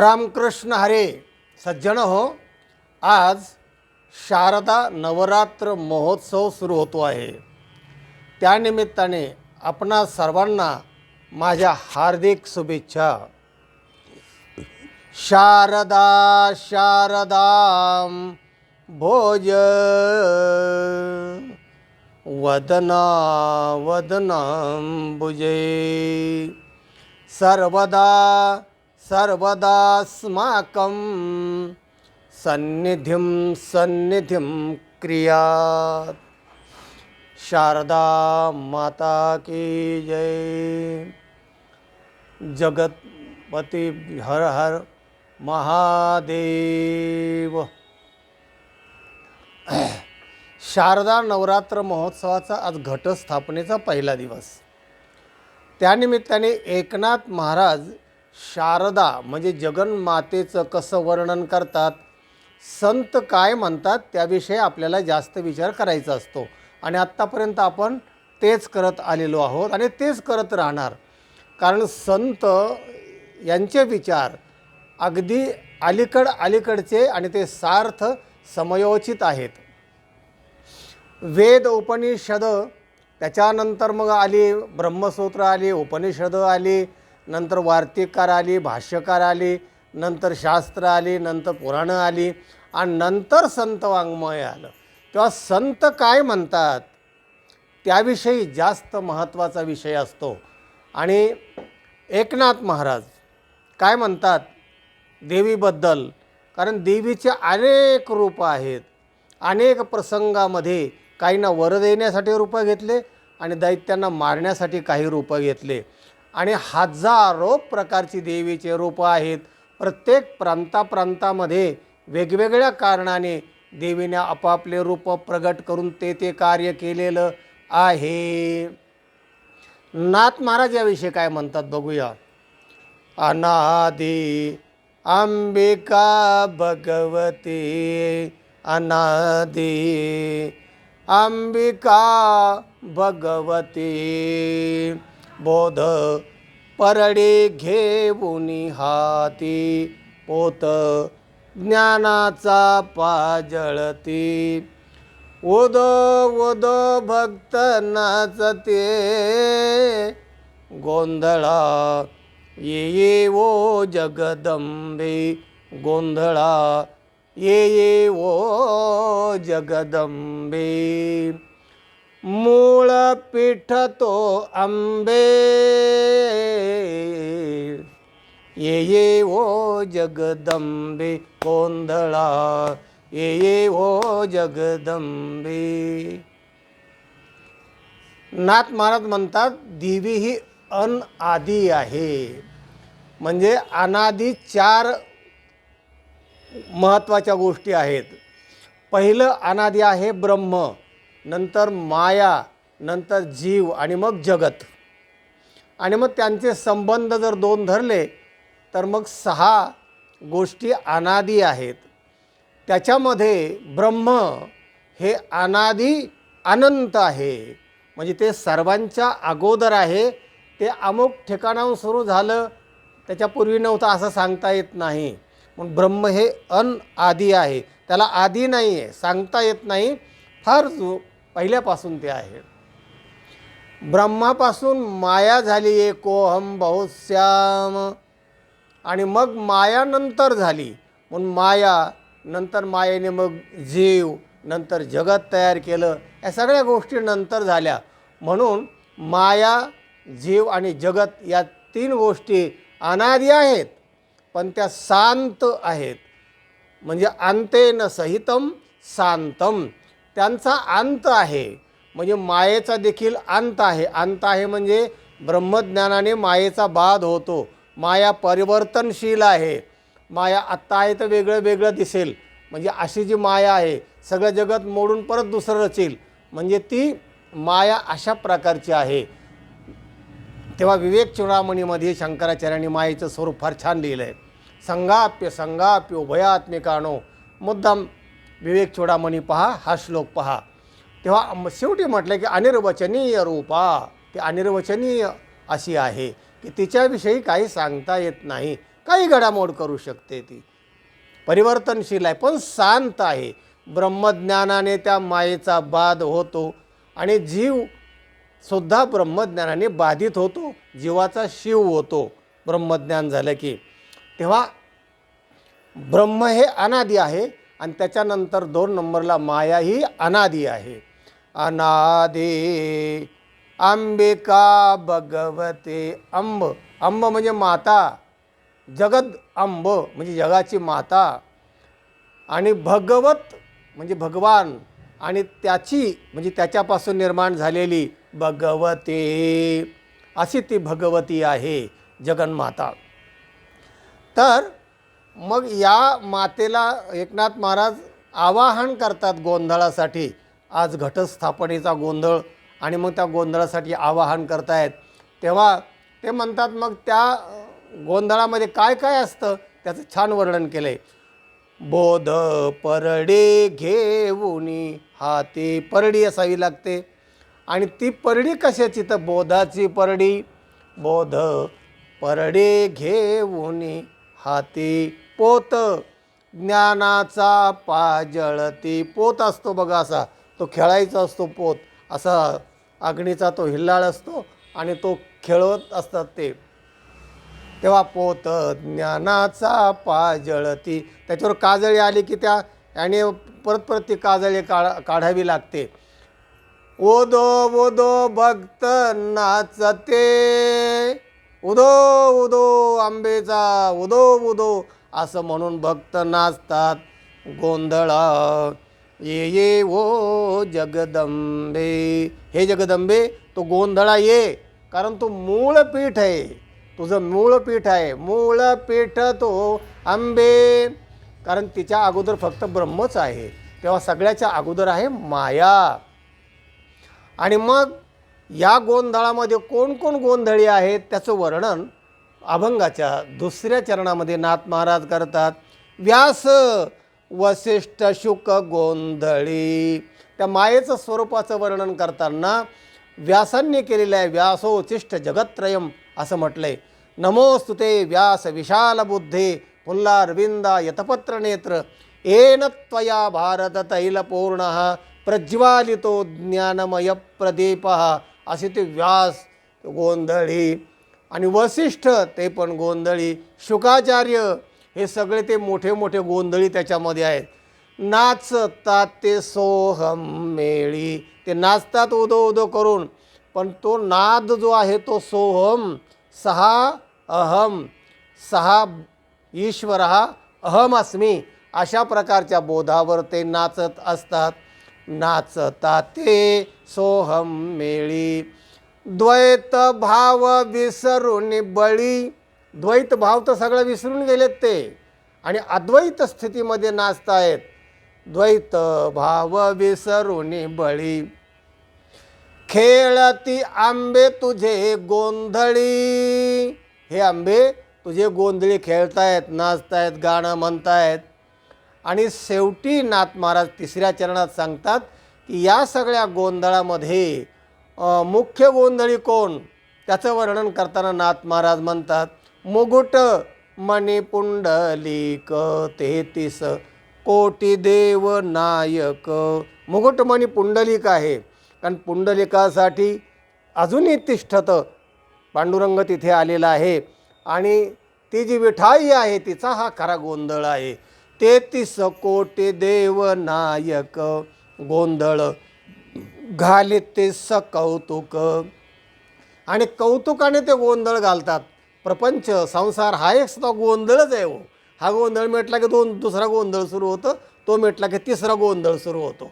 रामकृष्ण हरे सज्जन हो. आज शारदा नवरात्र महोत्सव सुरू होतो आहे. त्यानिमित्ताने आपणा सर्वांना माझ्या हार्दिक शुभेच्छा. शारदा शारदा भोज. वदना वदनाम्बुजे सर्वदा सर्वदास्माकं सन्निधिं सन्निधिं क्रियात्। शारदा माता की जय। जगतपती हर हर महादेव। शारदा नवरात्र महोत्सवाचा आज घटस्थापनेचा पहिला दिवस। त्यानिमित्ताने एकनाथ महाराज शारदा म्हणजे जगन्मातेचं कसं वर्णन करतात? संत काय म्हणतात? त्याविषयी आपल्याला जास्त विचार करायचा असतो. आणि आत्तापर्यंत आपण तेच करत आलेलो आहोत आणि तेच करत राहणार. कारण संत यांचे विचार अगदी अलीकड अलीकडचे आणि ते सार्थ समयोचित आहेत. वेद उपनिषद त्याच्यानंतर मग आली ब्रह्मसूत्र आली उपनिषद आली नंतर वार्तिककार आली भाष्यकार आली नंतर शास्त्र आली नंतर पुराणं आली आणि नंतर संत वाङ्मय आलं. तेव्हा संत काय म्हणतात? त्याविषयी जास्त महत्त्वाचा विषय असतो. आणि एकनाथ महाराज काय म्हणतात? देवीबद्दल. कारण देवीचे अनेक रूपं आहेत. अनेक प्रसंगामध्ये काहींना वर देण्यासाठी रूपं घेतले आणि दैत्यांना मारण्यासाठी काही रूपं घेतले. आणि हजारो प्रकारची देवीचे रूपं आहेत. प्रत्येक प्रांताप्रांतामध्ये वेगवेगळ्या कारणाने देवीने आपापले रूप प्रगट करून ते ते कार्य केलेलं आहे. नाथ महाराज याविषयी काय म्हणतात बघूया. अनादी अंबिका भगवती अनादी अंबिका भगवती. बोध. परडे घेऊन हाती पोत. ज्ञानाचा पाजळती. ओद ओद भक्त नाचते. गोंधळा ये ये ओ जगदंबे. गोंधळा ये ये ओ जगदंबे. मूळ पीठ तो आंबे. ये ये ओ जगदंबे गोंधळा. ये ये ओ जगदंबे. नाथ महाराज म्हणतात देवी ही अन आदी आहे. म्हणजे अनादी चार महत्त्वाच्या गोष्टी आहेत. पहिलं अनादी आहे ब्रह्म. नंतर माया नंतर जीव आणि मग जगत. आणि मग त्यांचे संबंध जर दोन धरले तर मग सहा गोष्टी अनादी आहेत. त्याच्यामध्ये ब्रह्म हे अनादी अनंत आहे. म्हणजे ते सर्वांच्या अगोदर आहे. ते अमुक ठिकाणाहून सुरू झालं त्याच्यापूर्वी नव्हतं असं सांगता येत नाही. म्हणून ब्रह्म हे अन आदी आहे. त्याला आदी नाही आहे सांगता येत नाही. फार पहिल्यापासून ते आहे. ब्रह्मापासून माया झाली एकोहम बहुश्याम. आणि मग माया नंतर झाली. म्हणून माया नंतर मायेने मग जीव नंतर जगत तयार केलं. या सगळ्या गोष्टी नंतर झाल्या. म्हणून माया जीव आणि जगत या तीन गोष्टी अनादी आहेत. पण त्या शांत आहेत. म्हणजे अंतेन सहितम शांतम. त्यांचा अंत आहे. म्हणजे मायेचा देखील अंत आहे. अंत आहे म्हणजे ब्रह्मज्ञानाने मायेचा बाध होतो. माया परिवर्तनशील आहे. माया आत्ता आहे तर वेगळं वेगळं दिसेल. म्हणजे अशी जी माया आहे सगळं जगत मोडून परत दुसरं रचेल. म्हणजे ती माया अशा प्रकारची आहे. तेव्हा विवेक चुडामणीमध्ये शंकराचार्यांनी मायेचं स्वरूप फार छान लिहिलं आहे संगाप्य संगाप्य उभयात्मिकानो मुद्दाम विवेक चोडामणी पहा हा श्लोक पहा. तेव्हा शेवटी म्हटलं की अनिर्वचनीय रूपा ती अनिर्वचनीय अशी आहे की तिच्याविषयी काही सांगता येत नाही काही घडामोड करू शकते ती. परिवर्तनशील आहे पण शांत आहे. ब्रह्मज्ञानाने त्या मायेचा बाध होतो आणि जीव सुद्धा ब्रह्मज्ञानाने बाधित होतो जीवाचा शिव होतो. ब्रह्मज्ञान झालं की तेव्हा ब्रह्म हे अनादी आहे आणि त्याच्यानंतर दोन नंबरला माया ही अनादी आहे. अनादे अंबिका भगवते अंब. अंब म्हणजे माता. जगद अंब म्हणजे जगाची माता. आणि भगवत म्हणजे भगवान. आणि त्याची म्हणजे त्याच्यापासून निर्माण झालेली भगवते. अशी ती भगवती आहे जगन्माता तर मग या मातेला एकनाथ महाराज आवाहन करतात गोंधळासाठी. आज घटस्थापनेचा गोंधळ आणि मग त्या गोंधळासाठी आवाहन करतायत. तेव्हा ते म्हणतात मग त्या गोंधळामध्ये काय काय असतं? त्याचं छान वर्णन केलं आहे बोध परडे घेऊनी हाती परडी असावी लागते. आणि ती परडी कशाची? तर बोधाची परडी. बोध परडे घेऊनी हाती पोत. ज्ञानाचा पाजळती पोत असतो बघा असा. तो खेळायचा असतो पोत. असा अग्नीचा तो हिल्लाळ असतो आणि तो खेळवत असतात ते. तेव्हा पोत ज्ञानाचा पाजळती त्याच्यावर काजळी आली की त्या याने परत परत ती काजळी काढ काढावी लागते. ओदो ओदो भक्त नाचते. उदो उदो आंबेचा उदो उदो असं म्हणून भक्त नाचतात. गोंधळ ये ये ओ जगदंबे. हे जगदंबे तो गोंधळा ये कारण तो मूळ पीठ आहे. तुझं मूळ पीठ आहे. मूळ पीठ तो आंबे. कारण तिच्या अगोदर फक्त ब्रह्मच आहे. तेव्हा सगळ्याच्या अगोदर आहे माया. आणि मग या गोंधळामध्ये कोण कोण गोंधळी आहेत त्याचं वर्णन अभंगाच्या दुसऱ्या चरणामध्ये नाथ महाराज करतात. व्यास वसिष्ठ शुक गोंधळी. त्या मायेचं स्वरूपाचं वर्णन करताना व्यासांनी केलेलं आहे व्यासोचिष्ट जगत्रयम असं म्हटलंय. नमोस्तुते व्यास विशाल बुद्धे पुल्लारविंदा यतपत्र नेत्र येन त्वया भारत तैलपूर्ण प्रज्वालितो ज्ञानमय प्रदीप असे ते व्यास गोंधळी आणि वसिष्ठ ते पण गोंधळी शुकाचार्य हे सगळे ते मोठे मोठे गोंधळी त्याच्यामध्ये आहेत. नाचतात ते सोहम मेळी. ते नाचतात उदो उदो करून. पण तो नाद जो आहे तो सोहम सहा अहम सहा ईश्वर हा अहम अस्मी अशा प्रकारच्या बोधावर ते नाचत असतात. नाचता ते सोहम मेळी. द्वैत भाव विसरून बळी. द्वैत भाव तर सगळं विसरून गेलेत ते. आणि अद्वैत स्थितीमध्ये नाचतायत. द्वैत भाव विसरून बळी. खेळती आंबे तुझे गोंधळी. हे आंबे तुझे गोंधळी खेळतायत नाचतायत गाणं म्हणतायत. आणि शेवटी नाथ महाराज तिसऱ्या चरणात सांगतात की या सगळ्या गोंधळामध्ये मुख्य गोंधळी कोण? त्याचं वर्णन करताना नाथ महाराज म्हणतात मुगुट मणिपुंडलिक तेहतीस कोटी देव नायक. मुकुटमणी पुंडलिक आहे कारण पुंडलिकासाठी अजूनही तिष्ठत पांडुरंग तिथे आलेला आहे. आणि ती जी विठाई आहे तिचा हा खरा गोंधळ आहे. तेहतीस कोटी देव नायक गोंधळ घालिते स कौतुक आणि कौतुकाने ते गोंधळ घालतात. प्रपंच संसार हा एक सुद्धा गोंधळच आहे हो. हा गोंधळ मिटला की दोन दुसरा गोंधळ सुरू होतो. तो मिटला की तिसरा गोंधळ सुरू होतो.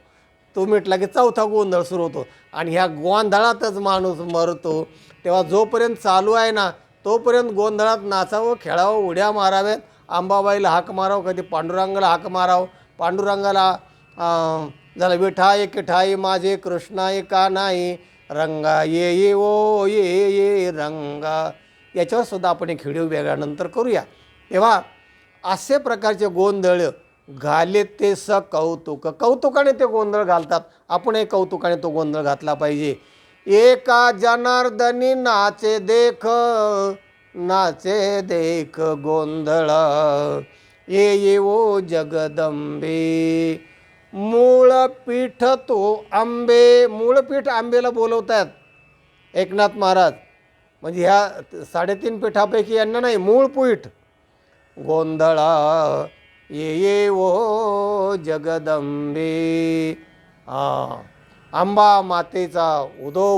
तो मिटला की चौथा गोंधळ सुरू होतो. आणि ह्या गोंधळातच माणूस मरतो. तेव्हा जोपर्यंत चालू आहे ना तोपर्यंत गोंधळात नाचावं खेळावं उड्या माराव्यात अंबाबाईला हाक माराव कधी पांडुरंगाला हाक माराव. पांडुरंगाला झालं विठाई किठाई माझे कृष्णाई का नाही. रंगा ये ये ओ ये ये रंगा. याच्यावर सुद्धा आपण एक व्हिडिओ वेगळ्यानंतर करूया. तेव्हा असे प्रकारचे गोंधळ घाले ते स कौतुक. कौतुकाने ते गोंधळ घालतात. आपणही कौतुकाने तो गोंधळ घातला पाहिजे. एका जनार्दनी नाचे देख. नाचे देख गोंधळा ये ये जगदंबे. मूळ पीठ तो आंबे मूळपीठ आंबेला बोलवतात एकनाथ महाराज. म्हणजे ह्या साडेतीन पीठापैकी यांना नाही मूळ पीठ गोंधळा ये ये ओ जगदंबे. हा आंबा मातेचा उदो